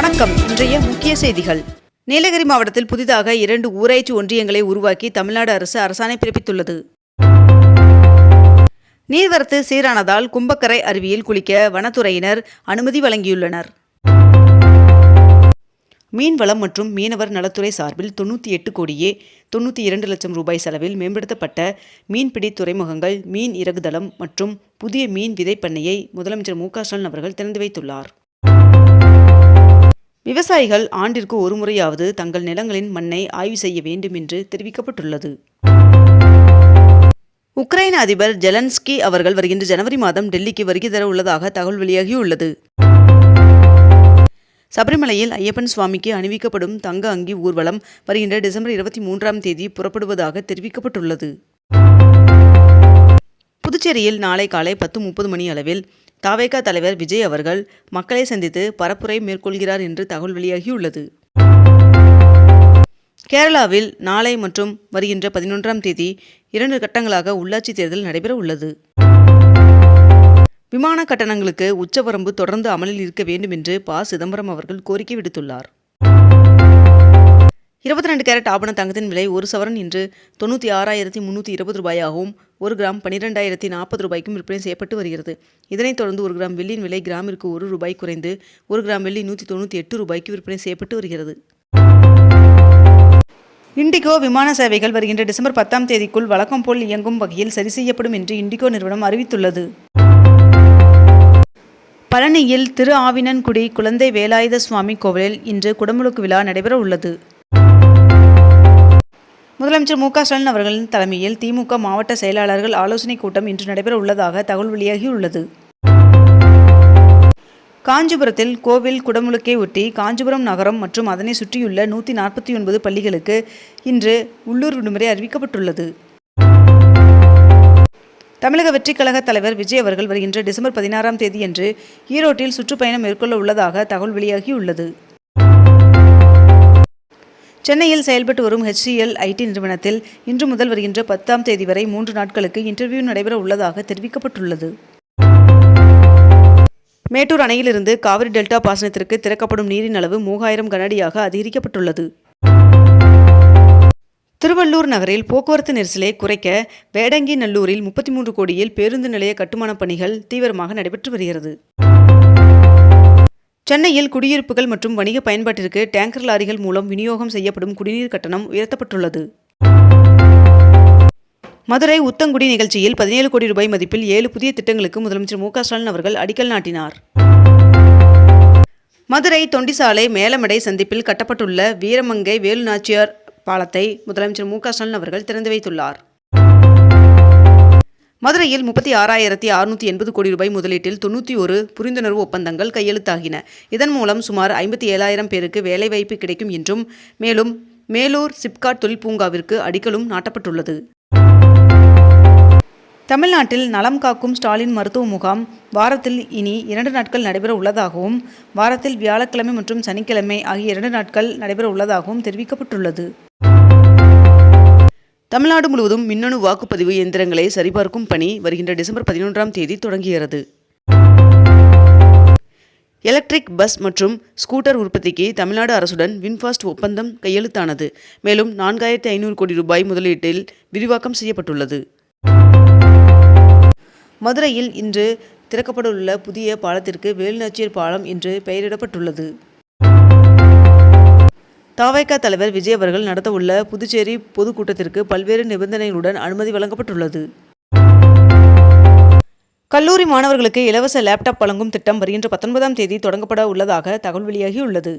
வணக்கம். இன்றைய முக்கிய செய்திகள். நீலகிரி மாவட்டத்தில் புதிதாக இரண்டு ஊராட்சி ஒன்றியங்களை உருவாக்கி தமிழ்நாடு அரசு அரசாணை பிறப்பித்துள்ளது. நீர்வரத்து சீரானதால் கும்பக்கரை அருவியில் குளிக்க வனத்துறையினர் அனுமதி வழங்கியுள்ளனர். மீன்வளம் மற்றும் மீனவர் நலத்துறை சார்பில் தொண்ணூற்றி எட்டு கோடியே தொண்ணூற்றி இரண்டு லட்சம் ரூபாய் செலவில் மேம்படுத்தப்பட்ட மீன்பிடி துறைமுகங்கள் மீன் இறகுதளம் மற்றும் புதிய மீன் விதைப்பண்ணையை முதலமைச்சர் மு க ஸ்டாலின் அவர்கள் திறந்து வைத்துள்ளார். விவசாயிகள் ஆண்டிற்கு ஒரு முறையாவது தங்கள் நிலங்களின் மண்ணை ஆய்வு செய்ய வேண்டும் என்று தெரிவிக்கப்பட்டுள்ளது. உக்ரைன் அதிபர் ஜெலன்ஸ்கி அவர்கள் வருகின்ற ஜனவரி மாதம் டெல்லிக்கு வருகை தர உள்ளதாக தகவல் வெளியாகியுள்ளது. சபரிமலையில் ஐயப்பன் சுவாமிக்கு அணிவிக்கப்படும் தங்க அங்கி ஊர்வலம் வருகின்ற டிசம்பர் இருபத்தி மூன்றாம் தேதி புறப்படுவதாக தெரிவிக்கப்பட்டுள்ளது. புதுச்சேரியில் நாளை காலை பத்து முப்பது மணி அளவில் தாவேகா தலைவர் விஜய் அவர்கள் மக்களை சந்தித்து பரப்புரை மேற்கொள்கிறார் என்று தகவல் வெளியாகியுள்ளது. கேரளாவில் நாளை மற்றும் வருகின்ற பதினொன்றாம் தேதி இரண்டு கட்டங்களாக உள்ளாட்சி தேர்தல் நடைபெற உள்ளது. விமான கட்டணங்களுக்கு உச்சவரம்பு தொடர்ந்து அமலில் இருக்க வேண்டும் என்று ப. சிதம்பரம் அவர்கள் கோரிக்கை விடுத்துள்ளார். இருபத்தி ரெண்டு கேரட் ஆபண தங்கத்தின் விலை ஒரு சவரன் இன்று தொண்ணூற்றி ஆறாயிரத்தி முந்நூற்றி இருபது ரூபாயாகவும் ஒரு கிராம் பன்னிரெண்டாயிரத்தி நாற்பது ரூபாய்க்கும் விற்பனை செய்யப்பட்டு வருகிறது. இதனைத் தொடர்ந்து ஒரு கிராம் வெள்ளியின் விலை கிராமிற்கு ஒரு ரூபாய் குறைந்து ஒரு கிராம் வெள்ளி நூற்றி தொண்ணூற்றி எட்டு ரூபாய்க்கு விற்பனை செய்யப்பட்டு வருகிறது. இண்டிகோ விமான சேவைகள் வருகின்ற டிசம்பர் பத்தாம் தேதிக்குள் வழக்கம் போல் இயங்கும் வகையில் சரி செய்யப்படும் என்று இண்டிகோ நிறுவனம் அறிவித்துள்ளது. பழனியில் திரு ஆவினன்குடி குழந்தை வேலாயுத சுவாமி கோவிலில் இன்று குடமுழுக்கு விழா நடைபெற உள்ளது முதலமைச்சர் மு க ஸ்டாலின் அவர்களின் தலைமையில் திமுக மாவட்ட செயலாளர்கள் ஆலோசனைக் கூட்டம் இன்று நடைபெற உள்ளதாக தகவல் வெளியாகியுள்ளது. காஞ்சிபுரத்தில் கோவில் குடமுழுக்கை ஒட்டி காஞ்சிபுரம் நகரம் மற்றும் அதனை சுற்றியுள்ள நூற்றி நாற்பத்தி ஒன்பது பள்ளிகளுக்கு இன்று உள்ளூர் விடுமுறை அறிவிக்கப்பட்டுள்ளது. தமிழக வெற்றிக் கழக தலைவர் விஜய் அவர்கள் வருகின்ற டிசம்பர் பதினாறாம் தேதியன்று ஈரோட்டில் சுற்றுப்பயணம் மேற்கொள்ள உள்ளதாக தகவல் வெளியாகியுள்ளது. சென்னையில் செயல்பட்டு வரும் ஹெச்சிஎல் ஐடி நிறுவனத்தில் இன்று முதல் வருகின்ற பத்தாம் தேதி வரை மூன்று நாட்களுக்கு இன்டர்வியூ நடைபெற உள்ளதாக தெரிவிக்கப்பட்டுள்ளது. மேட்டூர் அணையிலிருந்து காவிரி டெல்டா பாசனத்திற்கு திறக்கப்படும் நீரின் அளவு மூவாயிரம் கனடியாக அதிகரிக்கப்பட்டுள்ளது. திருவள்ளூர் நகரில் போக்குவரத்து நெரிசலை குறைக்க வேடங்கி நல்லூரில் முப்பத்தி மூன்று கோடியில் பேருந்து நிலைய கட்டுமானப் பணிகள் தீவிரமாக நடைபெற்று வருகிறது. சென்னையில் குடியிருப்புகள் மற்றும் வணிக பயன்பாட்டிற்கு டேங்கர் லாரிகள் மூலம் விநியோகம் செய்யப்படும் குடிநீர் கட்டணம் உயர்த்தப்பட்டுள்ளது. மதுரை உத்தங்குடி நிகழ்ச்சியில் பதினேழு கோடி ரூபாய் மதிப்பில் ஏழு புதிய திட்டங்களுக்கு முதலமைச்சர் மு ஸ்டாலின் அவர்கள் அடிக்கல் நாட்டினார். மதுரை தொண்டிசாலை மேலமடை சந்திப்பில் கட்டப்பட்டுள்ள வீரமங்கை வேலுநாச்சியார் பாலத்தை முதலமைச்சர் மு ஸ்டாலின் அவர்கள் திறந்து வைத்துள்ளார். மதுரையில் முப்பத்தி ஆறாயிரத்தி அறுநூற்றி எண்பது கோடி ரூபாய் முதலீட்டில் தொண்ணூற்றி ஒரு புரிந்துணர்வு ஒப்பந்தங்கள் கையெழுத்தாகின. இதன் மூலம் சுமார் ஐம்பத்தி ஏழாயிரம் பேருக்கு வேலைவாய்ப்பு கிடைக்கும் என்றும் மேலும் மேலூர் சிப்காட் தொழில் பூங்காவிற்கு அடிக்கலும் நாட்டப்பட்டுள்ளது. தமிழ்நாட்டில் நலம் காக்கும் ஸ்டாலின் மருத்துவ முகாம் வாரத்தில் இனி இரண்டு நாட்கள் நடைபெற உள்ளதாகவும் வாரத்தில் வியாழக்கிழமை மற்றும் சனிக்கிழமை ஆகிய இரண்டு நாட்கள் நடைபெற உள்ளதாகவும் தெரிவிக்கப்பட்டுள்ளது. தமிழ்நாடு முழுவதும் மின்னணு வாக்குப்பதிவு இயந்திரங்களை சரிபார்க்கும் பணி வருகின்ற டிசம்பர் பதினொன்றாம் தேதி தொடங்குகிறது. எலக்ட்ரிக் பஸ் மற்றும் ஸ்கூட்டர் உற்பத்திக்கு தமிழ்நாடு அரசுடன் வின்ஃபாஸ்ட் ஒப்பந்தம் கையெழுத்தானது. மேலும் நான்காயிரத்தி ஐநூறு கோடி ரூபாய் முதலீட்டில் விரிவாக்கம் செய்யப்பட்டுள்ளது. மதுரையில் இன்று திறக்கப்படவுள்ள புதிய பாலத்திற்கு வேலுநாச்சியர் பாலம் என்று பெயரிடப்பட்டுள்ளது. தாவைக்கா தலைவர் விஜய் அவர்கள் நடத்தவுள்ள புதுச்சேரி பொதுக்கூட்டத்திற்கு பல்வேறு நிபந்தனைகளுடன் அனுமதி வழங்கப்பட்டுள்ளது. கல்லூரி மாணவர்களுக்கு இலவச லேப்டாப் வழங்கும் திட்டம் வருகின்ற பத்தொன்பதாம் தேதி தொடங்கப்பட உள்ளதாக தகவல் வெளியாகியுள்ளது.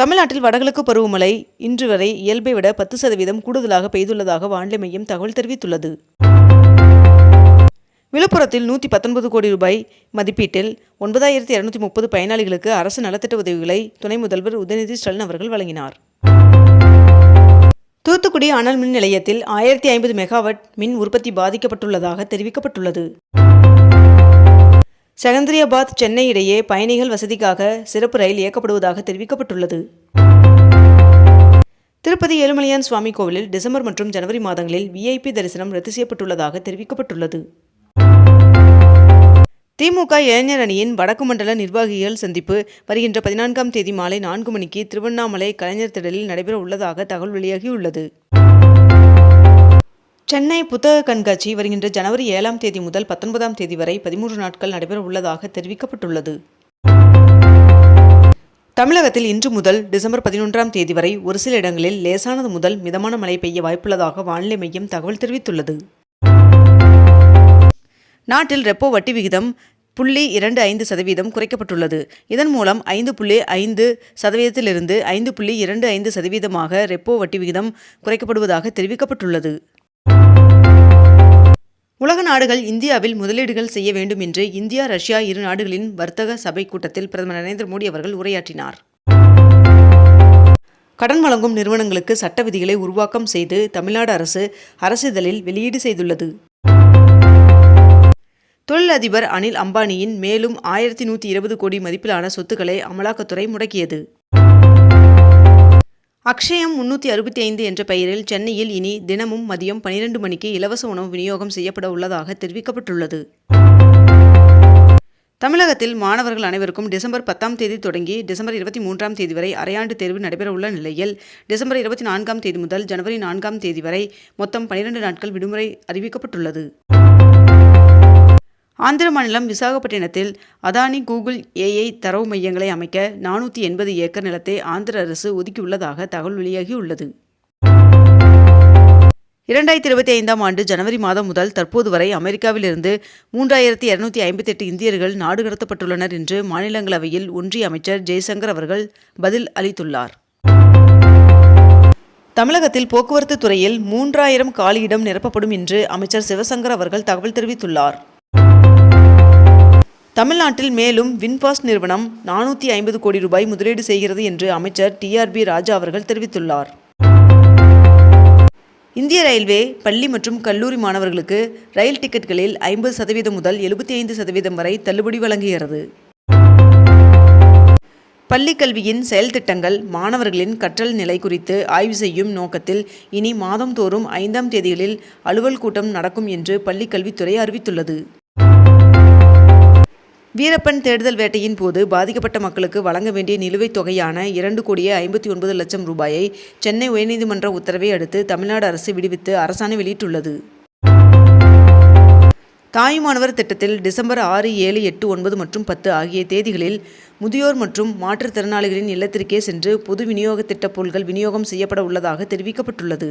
தமிழ்நாட்டில் வடகிழக்கு பருவமழை இன்று வரை இயல்பை விட பத்து சதவீதம் கூடுதலாக பெய்துள்ளதாக வானிலை மையம் தகவல் தெரிவித்துள்ளது. விழுப்புரத்தில் நூற்றி பத்தொன்பது கோடி ரூபாய் மதிப்பீட்டில் ஒன்பதாயிரத்தி இரநூத்தி முப்பது பயனாளிகளுக்கு அரசு நலத்திட்ட உதவிகளை துணை முதல்வர் உதயநிதி ஸ்டாலின் அவர்கள் வழங்கினார். தூத்துக்குடி அனல் மின் நிலையத்தில் ஆயிரத்தி ஐம்பது மெகாவாட் மின் உற்பத்தி பாதிக்கப்பட்டுள்ளதாக தெரிவிக்கப்பட்டுள்ளது. செகந்திரியாபாத் சென்னை இடையே பயணிகள் வசதிக்காக சிறப்பு ரயில் இயக்கப்படுவதாக தெரிவிக்கப்பட்டுள்ளது. திருப்பதி ஏழுமலையான் சுவாமி கோவிலில் டிசம்பர் மற்றும் ஜனவரி மாதங்களில் விஐபி தரிசனம் ரத்து செய்யப்பட்டுள்ளதாக தெரிவிக்கப்பட்டுள்ளது. திமுக இளைஞர் அணியின் வடக்கு மண்டல நிர்வாகிகள் சந்திப்பு. வருகின்ற பதினான்காம் தேதி மாலை நான்கு மணிக்கு திருவண்ணாமலை கலைஞர் திடலில் நடைபெற உள்ளதாக தகவல் வெளியாகியுள்ளது. சென்னை புத்தக கண்காட்சி வருகின்ற ஜனவரி ஏழாம் தேதி முதல் பத்தொன்பதாம் தேதி வரை பதிமூன்று நாட்கள் நடைபெற உள்ளதாக தெரிவிக்கப்பட்டுள்ளது. தமிழகத்தில் இன்று முதல் டிசம்பர் பதினொன்றாம் தேதி வரை ஒரு சில இடங்களில் லேசானது முதல் மிதமான மழை பெய்ய வாய்ப்புள்ளதாக வானிலை மையம் தகவல் தெரிவித்துள்ளது. நாட்டில் ரெப்போ வட்டி விகிதம் புள்ளி இரண்டு ஐந்து சதவீதம் குறைக்கப்பட்டுள்ளது. இதன் மூலம் ஐந்து புள்ளி ஐந்து சதவீதத்திலிருந்து ஐந்து புள்ளி இரண்டு ஐந்து சதவீதமாக ரெப்போ வட்டி விகிதம் குறைக்கப்படுவதாக தெரிவிக்கப்பட்டுள்ளது. உலக நாடுகள் இந்தியாவில் முதலீடுகள் செய்ய வேண்டும் என்று இந்தியா ரஷ்யா இரு நாடுகளின் வர்த்தக சபை கூட்டத்தில் பிரதமர் நரேந்திர மோடி அவர்கள் உரையாற்றினார். கடன் வழங்கும் நிறுவனங்களுக்கு சட்ட விதிகளை உருவாக்கம் செய்து தமிழ்நாடு அரசு அரசிதழில் வெளியீடு செய்துள்ளது. தொழிலதிபர் அனில் அம்பானியின் மேலும் ஆயிரத்தி நூற்றி இருபது கோடி மதிப்பிலான சொத்துக்களை அமலாக்கத்துறை முடக்கியது. அக்ஷயம் முன்னூற்றி அறுபத்தி ஐந்து என்ற பெயரில் சென்னையில் இனி தினமும் மதியம் பனிரெண்டு மணிக்கு இலவச உணவு விநியோகம் செய்யப்பட உள்ளதாக தெரிவிக்கப்பட்டுள்ளது. தமிழகத்தில் மாணவர்கள் அனைவருக்கும் டிசம்பர் பத்தாம் தேதி தொடங்கி டிசம்பர் இருபத்தி மூன்றாம் தேதி வரை அரையாண்டு தேர்வு நடைபெறவுள்ள நிலையில் டிசம்பர் இருபத்தி நான்காம் தேதி முதல் ஜனவரி நான்காம் தேதி வரை மொத்தம் பனிரெண்டு நாட்கள் விடுமுறை அறிவிக்கப்பட்டுள்ளது. ஆந்திர மாநிலம் விசாகப்பட்டினத்தில் அதானி கூகுள் ஏஐ தரவு மையங்களை அமைக்க நானூற்றி எண்பது ஏக்கர் நிலத்தை ஆந்திர அரசு ஒதுக்கியுள்ளதாக தகவல் வெளியாகியுள்ளது. இரண்டாயிரத்தி இருபத்தி ஐந்தாம் ஆண்டு ஜனவரி மாதம் முதல் தற்போது வரை அமெரிக்காவிலிருந்து மூன்றாயிரத்தி இருநூத்தி ஐம்பத்தெட்டு இந்தியர்கள் நாடு கடத்தப்பட்டுள்ளனர் என்று மாநிலங்களவையில் ஒன்றிய அமைச்சர் ஜெய்சங்கர் அவர்கள் பதில் அளித்துள்ளார். தமிழகத்தில் போக்குவரத்து துறையில் மூன்றாயிரம் காலியிடம் நிரப்பப்படும் என்று அமைச்சர் சிவசங்கர் அவர்கள் தகவல் தெரிவித்துள்ளார். தமிழ்நாட்டில் மேலும் வின்பாஸ் நிறுவனம் நானூற்றி ஐம்பது கோடி ரூபாய் முதலீடு செய்கிறது என்று அமைச்சர் டிஆர்பி ராஜா அவர்கள் தெரிவித்துள்ளார். இந்திய ரயில்வே பள்ளி மற்றும் கல்லூரி மாணவர்களுக்கு ரயில் டிக்கெட்டுகளில் ஐம்பது சதவீதம் முதல் எழுபத்தி ஐந்து சதவீதம் வரை தள்ளுபடி வழங்குகிறது. பள்ளி கல்வியின் செயல் திட்டங்கள் மாணவர்களின் கற்றல் நிலை குறித்து ஆய்வு செய்யும் நோக்கத்தில் இனி மாதந்தோறும் ஐந்தாம் தேதிகளில் அலுவல் கூட்டம் நடக்கும் என்று பள்ளிக்கல்வித்துறை அறிவித்துள்ளது. வீரப்பன் தேடுதல் வேட்டையின் போது பாதிக்கப்பட்ட மக்களுக்கு வழங்க வேண்டிய நிலுவைத் தொகையான இரண்டு கோடியே ஐம்பத்தி ஒன்பது லட்சம் ரூபாயை சென்னை உயர்நீதிமன்ற உத்தரவை அடுத்து தமிழ்நாடு அரசு விடுவித்து அரசாணை வெளியிட்டுள்ளது. தாயுமானவர் திட்டத்தில் டிசம்பர் ஆறு ஏழு எட்டு ஒன்பது மற்றும் பத்து ஆகிய தேதிகளில் முதியோர் மற்றும் மாற்றுத்திறனாளிகளின் இல்லத்திற்கே சென்று பொது விநியோக திட்ட பொருட்கள் விநியோகம் செய்யப்பட உள்ளதாக தெரிவிக்கப்பட்டுள்ளது.